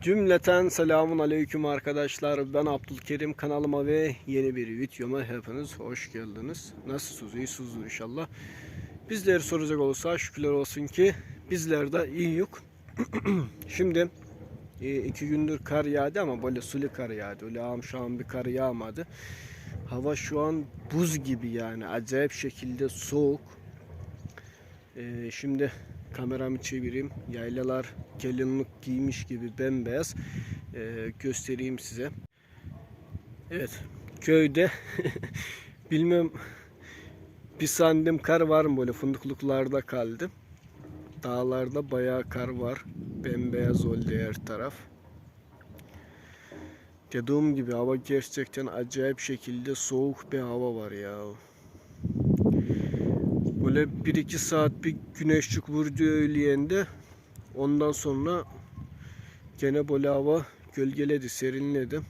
Cümleten selamun aleyküm arkadaşlar. Ben Abdülkerim kanalıma ve yeni bir videoma hepiniz hoş geldiniz. Nasılsınız? İyisiniz inşallah. Bizleri soracak olursa şükürler olsun ki bizler de iyi yok. Şimdi e, iki gündür kar yağdı ama böyle sulu kar yağdı. Öyle amşan bir kar yağmadı. Hava şu an buz gibi yani. Acayip şekilde soğuk. E, şimdi kameramı çevireyim. Yaylalar gelinlik giymiş gibi bembeyaz. Ee, göstereyim size. Evet. Köyde bilmem bir sandım kar var mı böyle fındıklıklarda kaldı. Dağlarda bayağı kar var. Bembeyaz oldu her taraf. Dediğim gibi hava gerçekten acayip şekilde soğuk bir hava var ya. Böyle 1-2 saat bir güneşlik vurdu öğleyende. Ondan sonra gene böyle hava gölgeledi, serinledi.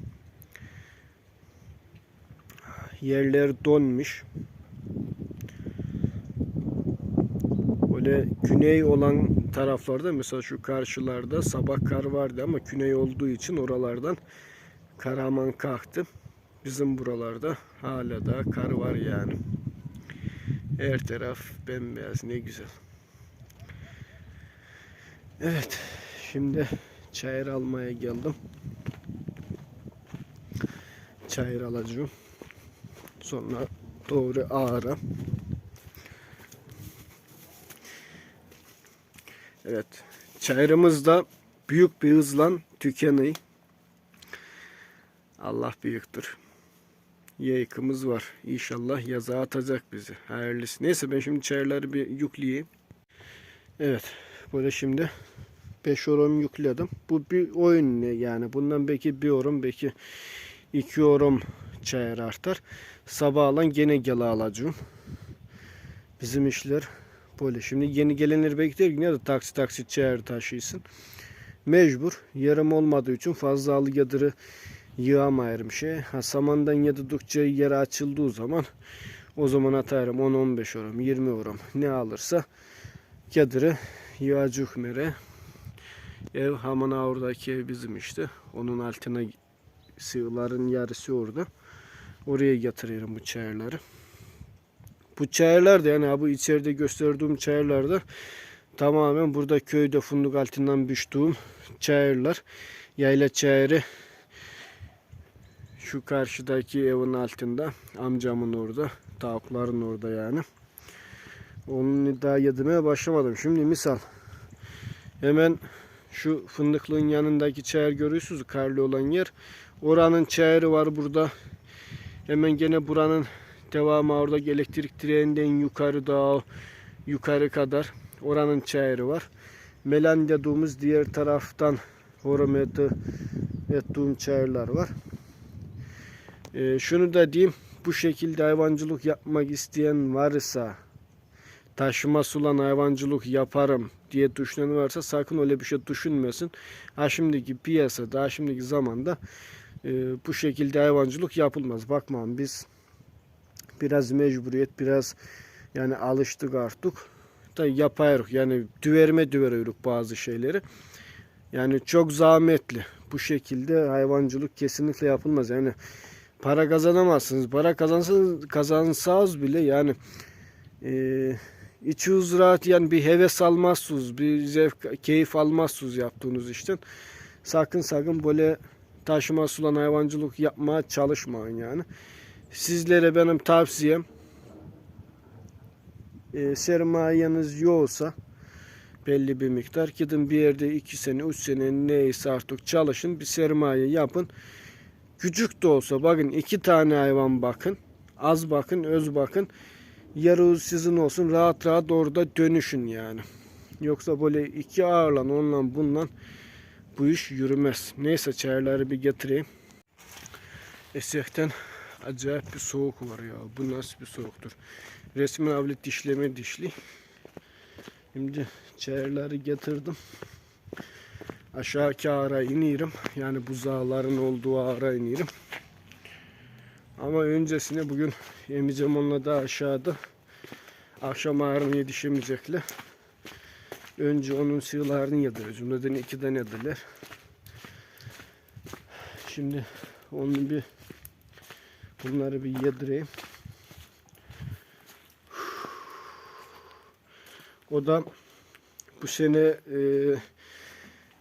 Yerler donmuş. Böyle güney olan taraflarda mesela şu karşılarda sabah kar vardı ama güney olduğu için oralardan karaman kalktı. Bizim buralarda hala da kar var yani. Her taraf bembeyaz ne güzel. Evet şimdi çayır almaya geldim. Çayır alacağım. Sonra doğru ağara. Evet çayırımız da büyük bir hızla tükeniyor. Allah büyüktür yayıkımız var. İnşallah yaza atacak bizi. Hayırlısı. Neyse ben şimdi çayırları bir yükleyeyim. Evet. Böyle şimdi 5 orum yükledim. Bu bir oyun ne yani. Bundan belki bir orum belki 2 orum çayır artar. Sabahlan gene gele alacağım. Bizim işler böyle. Şimdi yeni gelenler bekler ne de taksi taksi çayır taşıysın. Mecbur. Yarım olmadığı için fazla alı yadırı yığamayırım şey. Ha, samandan yedildikçe yere açıldığı zaman o zaman atarım 10-15 oram 20 oram ne alırsa yadırı yığacık mere. Ev hemen oradaki ev bizim işte. Onun altına sığların yarısı orada. Oraya getiriyorum bu çayırları. Bu çayırlar da yani bu içeride gösterdiğim çayırlar da tamamen burada köyde fındık altından biçtiğim çayırlar. Yayla çayırı şu karşıdaki evin altında amcamın orada tavukların orada yani. Onun daha yedimeye başlamadım. Şimdi misal hemen şu fındıklığın yanındaki çayır görüyorsunuz karlı olan yer. Oranın çayırı var burada. Hemen gene buranın devamı orada elektrik direğinden yukarı daha yukarı kadar oranın çayırı var. Melan dediğimiz diğer taraftan horometı ettiğim çayırlar var ee, şunu da diyeyim. Bu şekilde hayvancılık yapmak isteyen varsa taşıma sulan hayvancılık yaparım diye düşünen varsa sakın öyle bir şey düşünmesin. Ha şimdiki piyasa, daha şimdiki zamanda e, bu şekilde hayvancılık yapılmaz. Bakmam biz biraz mecburiyet, biraz yani alıştık artık. Da yapıyoruz. Yani düverme düveriyoruz bazı şeyleri. Yani çok zahmetli. Bu şekilde hayvancılık kesinlikle yapılmaz. Yani para kazanamazsınız. Para kazansanız kazansanız bile yani e, içiniz rahat yani bir heves almazsınız. Bir zevk, keyif almazsınız yaptığınız işten. Sakın sakın böyle taşıma sulan hayvancılık yapmaya çalışmayın yani. Sizlere benim tavsiyem e, sermayeniz yoksa belli bir miktar gidin bir yerde 2 sene 3 sene neyse artık çalışın bir sermaye yapın. Küçük de olsa bakın iki tane hayvan bakın. Az bakın, öz bakın. Yarı sizin olsun. Rahat rahat orada dönüşün yani. Yoksa böyle iki ağırlan onunla bununla bu iş yürümez. Neyse çayları bir getireyim. Esekten acayip bir soğuk var ya. Bu nasıl bir soğuktur. Resmen avlet dişleme dişli. Şimdi çayırları getirdim aşağıki ağara iniyorum. Yani buzağların olduğu ağara iniyorum. Ama öncesinde bugün emicem onunla da aşağıda akşam ağrını yetişemeyecekler. Önce onun sığlarını yedireceğim. Neden iki tane yediler. Şimdi onu bir bunları bir yedireyim. O da bu sene e,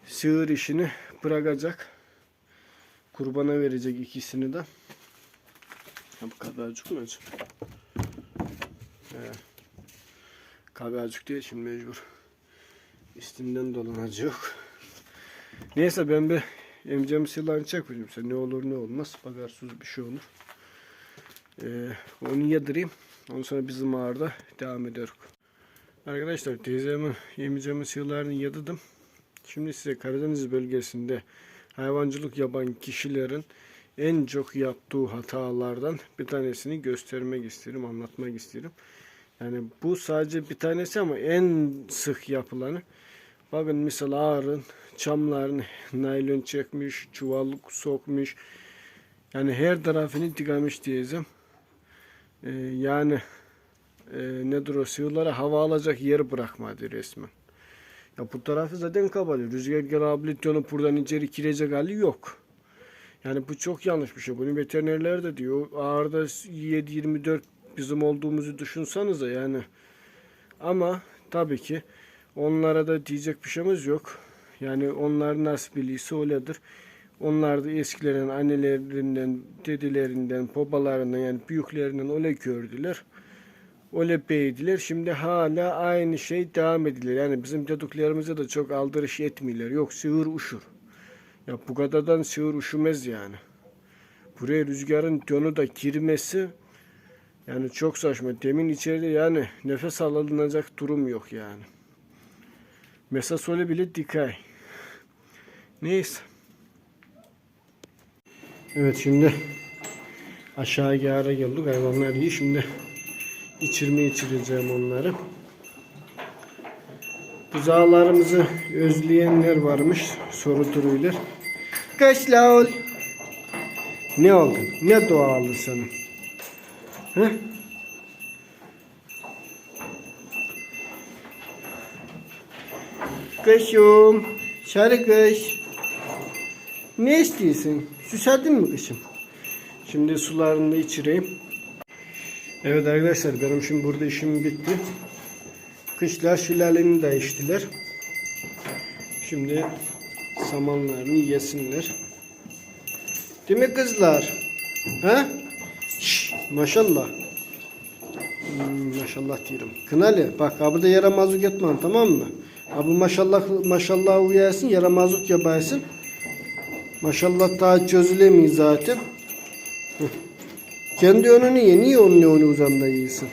sığır işini bırakacak. Kurbana verecek ikisini de. Ha, bu kadarcık mı acaba? He. Kabarcık diye şimdi mecbur. Üstünden dolanacak. Neyse ben bir emcem silahını çekmeyeceğim. Sen ne olur ne olmaz. Bagarsız bir şey olur. Ee, onu yedireyim. Ondan sonra bizim ağırda devam ederiz. Arkadaşlar teyzemin yemeyeceğim silahını yedirdim. Şimdi size Karadeniz bölgesinde hayvancılık yapan kişilerin en çok yaptığı hatalardan bir tanesini göstermek isterim, anlatmak isterim. Yani bu sadece bir tanesi ama en sık yapılanı. Bakın misal ağırın çamlarını naylon çekmiş, çuvallık sokmuş. Yani her tarafını tıkamış diyeceğim. Ee, yani e, nedir o sığırlara hava alacak yer bırakmadı resmen. Ya bu tarafı zaten kapalı. Rüzgar gelabiliyor buradan içeri girecek hali yok. Yani bu çok yanlış bir şey. Bunu veterinerler de diyor. Ağırda 7-24 bizim olduğumuzu düşünsenize yani. Ama tabii ki onlara da diyecek bir şeyimiz yok. Yani onlar nasıl biliyse öyledir. Onlar da eskilerin annelerinden, dedelerinden, babalarından yani büyüklerinden öyle gördüler. Öyle beğendiler. Şimdi hala aynı şey devam edilir. Yani bizim dediklerimize de çok aldırış etmiyorlar. Yok sığır uşur. Ya bu kadardan sığır üşümez yani. Buraya rüzgarın dönü da girmesi yani çok saçma. Demin içeride yani nefes alınacak durum yok yani. Mesasole bile dikay. Neyse. Evet şimdi aşağı yara geldik. Hayvanlar iyi. Şimdi içirme içireceğim onları. Buzağlarımızı özleyenler varmış. Soru duruyorlar. Kaç la ol. Ne oldu? Ne dua aldı sana? He? Kışım. Sarı kış. Ne istiyorsun? Susadın mı kışım? Şimdi sularını içireyim. Evet arkadaşlar benim şimdi burada işim bitti. Kışlar şilaleni de içtiler. Şimdi samanlarını yesinler. Değil mi kızlar? Ha? Şş, maşallah. Hmm, maşallah diyorum. Kınalı bak abi de yaramazlık etmem tamam mı? Abi maşallah maşallah uyasın yaramazlık yaparsın. Maşallah daha çözülemiyor zaten. Kendi önünü ye. Niye onun önü uzamda yiyorsun?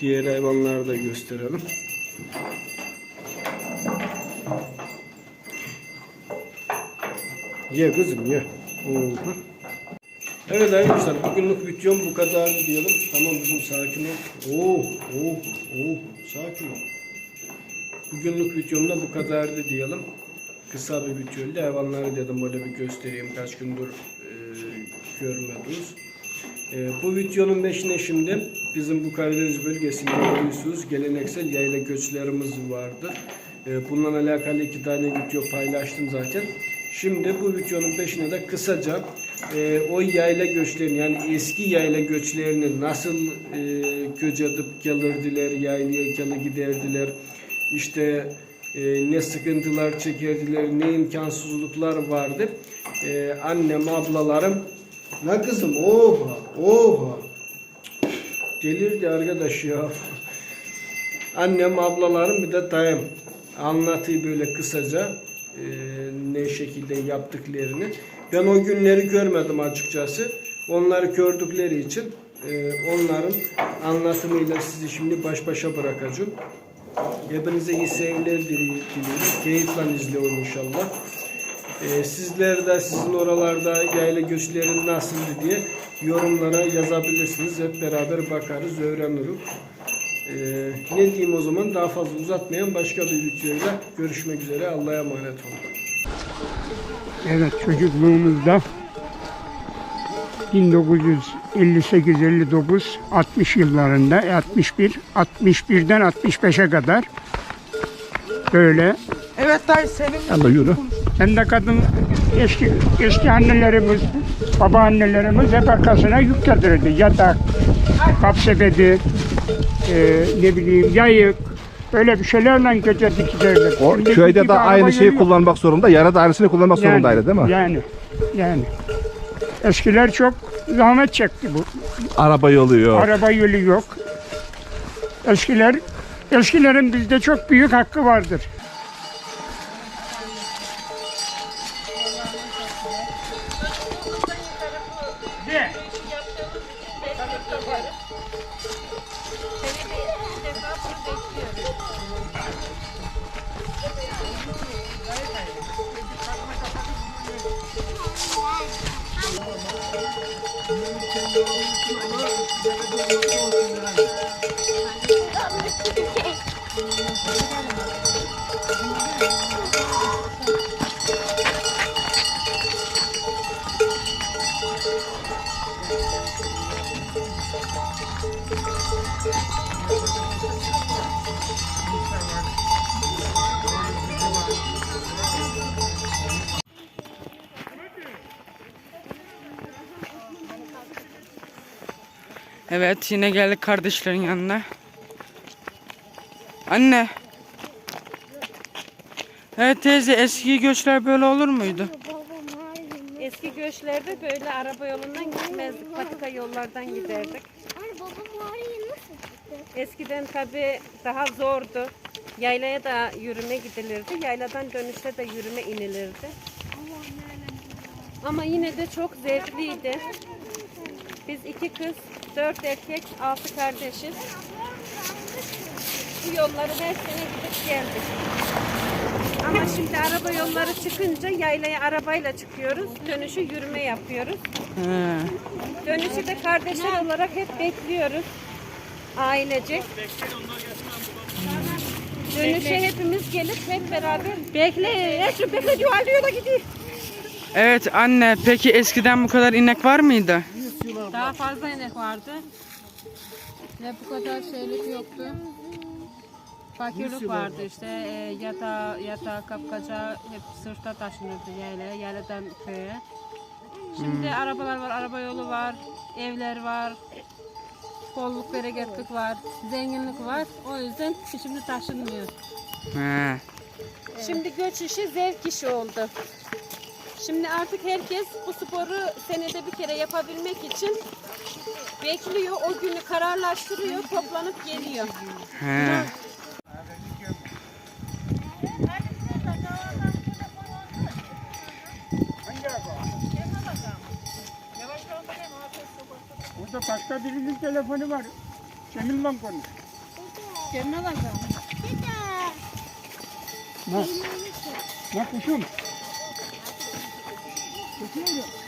Diğer hayvanları da gösterelim. Ye kızım ye. Oha. Evet arkadaşlar bugünlük videom bu kadar diyelim. Tamam kızım sakin ol. Oh oh oh sakin ol. Bugünlük videomda bu kadardı diyelim. Kısa bir videoydu. Hayvanları dedim böyle bir göstereyim. Kaç gündür görmediniz. E, bu videonun peşine şimdi bizim bu Karadeniz bölgesinde biliyorsunuz geleneksel yayla göçlerimiz vardı. E, bununla alakalı iki tane video paylaştım zaten. Şimdi bu videonun peşine de kısaca e, o yayla göçlerini yani eski yayla göçlerini nasıl e, göç edip gelirdiler, yaylaya gele giderdiler. İşte e, ne sıkıntılar çekerdiler, ne imkansızlıklar vardı. E, annem, ablalarım, la kızım oha, oha. Delirdi arkadaş ya. Annem, ablalarım bir de dayım anlatıyı böyle kısaca e, ne şekilde yaptıklarını. Ben o günleri görmedim açıkçası. Onları gördükleri için e, onların anlatımıyla sizi şimdi baş başa bırakacağım. Hepinize iyi seyirler diliyorum. Keyifle izleyin inşallah. Ee, sizler de sizin oralarda yayla göçlerin nasıldı diye yorumlara yazabilirsiniz. Hep beraber bakarız, öğreniriz. Ee, ne diyeyim o zaman daha fazla uzatmayan başka bir videoyla görüşmek üzere. Allah'a emanet olun. Evet çocukluğumuzda 1958-59 60 yıllarında 61 61'den 65'e kadar böyle Evet dayı senin Yalla yürü. Hem de kadın eski eski annelerimiz, babaannelerimiz hep arkasına yük getirirdi. Yatak, kap sepeti, e, ne bileyim yayık, öyle bir şeylerle götürdük giderdik. O köyde de aynı şeyi yok. kullanmak zorunda. Yara da aynısını kullanmak zorundaydı değil mi? Yani, yani. Eskiler çok zahmet çekti bu. Araba yolu yok. Araba yolu yok. Eskiler, eskilerin bizde çok büyük hakkı vardır. Thank you. Evet yine geldik kardeşlerin yanına. Anne. Evet teyze eski göçler böyle olur muydu? Eski göçlerde böyle araba yolundan gitmezdik. Patika yollardan giderdik. Eskiden tabi daha zordu. Yaylaya da yürüme gidilirdi. Yayladan dönüşte de yürüme inilirdi. Ama yine de çok zevkliydi. Biz iki kız, dört erkek, altı kardeşiz. Bu yolları her sene gidip geldik. Ama şimdi araba yolları çıkınca yaylaya arabayla çıkıyoruz. Dönüşü yürüme yapıyoruz. He. Dönüşü de kardeşler olarak hep bekliyoruz. Ailecek. Dönüşe hepimiz gelip hep beraber bekle. Eşim bekle diyor alıyor da gidiyor. Evet anne peki eskiden bu kadar inek var mıydı? Daha fazla inek vardı. Ve bu kadar şeylik yoktu. Fakirlik vardı işte e, yatağı, yatağı kapkaca hep sırtta taşınırdı yaylaya, yayladan köye. Şimdi arabalar var, araba yolu var, evler var, bolluk bereketlik var, zenginlik var. O yüzden şimdi taşınmıyor. He. Şimdi göç işi zevk işi oldu. Şimdi artık herkes bu sporu senede bir kere yapabilmek için bekliyor. O günü kararlaştırıyor, toplanıp geliyor. He. Burada başka birinin telefonu var. Seninle konuş. Ne? Ne kuşum? Kuşum.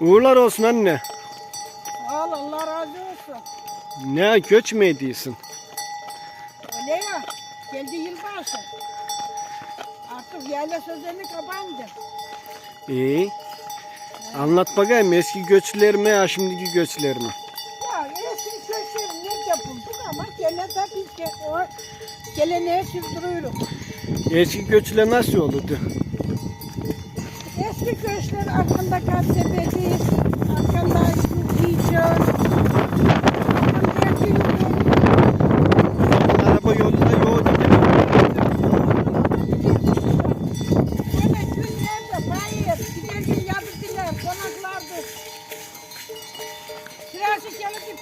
Uğurlar olsun anne. Al Allah razı olsun. Ne göç mü ediyorsun? Öyle ya. Geldi yılbaşı. Artık yerle sözlerini kapandı. İyi. Anlat bakayım eski göçler mi ya şimdiki göçler mi? Ya eski köşeleri nerede bulduk ama gene de biz ge o geleneği sürdürüyoruz. Eski göçler nasıl olurdu? Eski köşkler arkanda kasebedi, arkanda yiyeceğiz. Bulaşık yalıtıp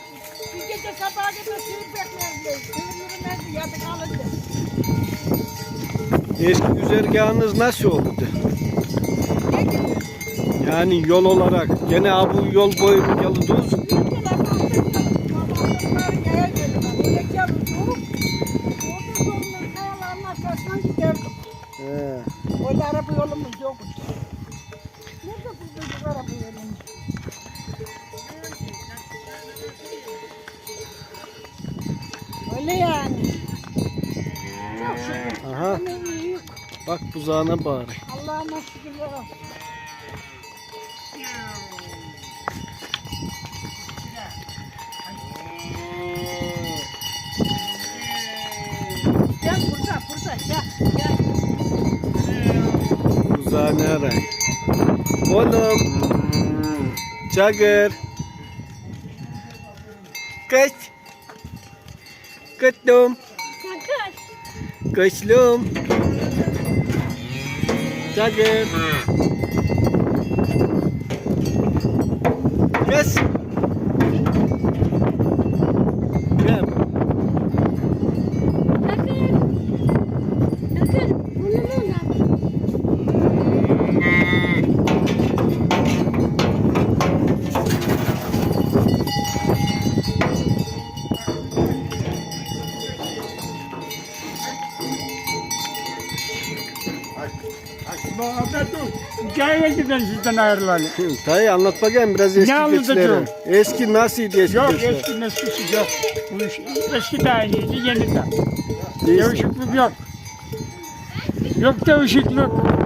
bir gece sabaha kadar sürüp beklerdi. Eski güzergahınız nasıl oldu? Yani yol olarak gene bu yol boyu geldiniz. Öyle yani. Çok şükür. Aha Ne bak buzağına bari. Allah'ıma şükürler olsun. Gel burada, burada, gel, gel. Buzağını aray. Oğlum. Çakır. Kıttım. Kaçlım. Çakır. Kes. Hikaye giden sizden ayrılalım. Dayı anlat bakayım biraz eski geçleri. Eski nasıldı eski Yok geçler? eski meskisi yok. Bu iş, eski de aynıydı yeni de. Değişiklik yok. Yok değişiklik. Hadi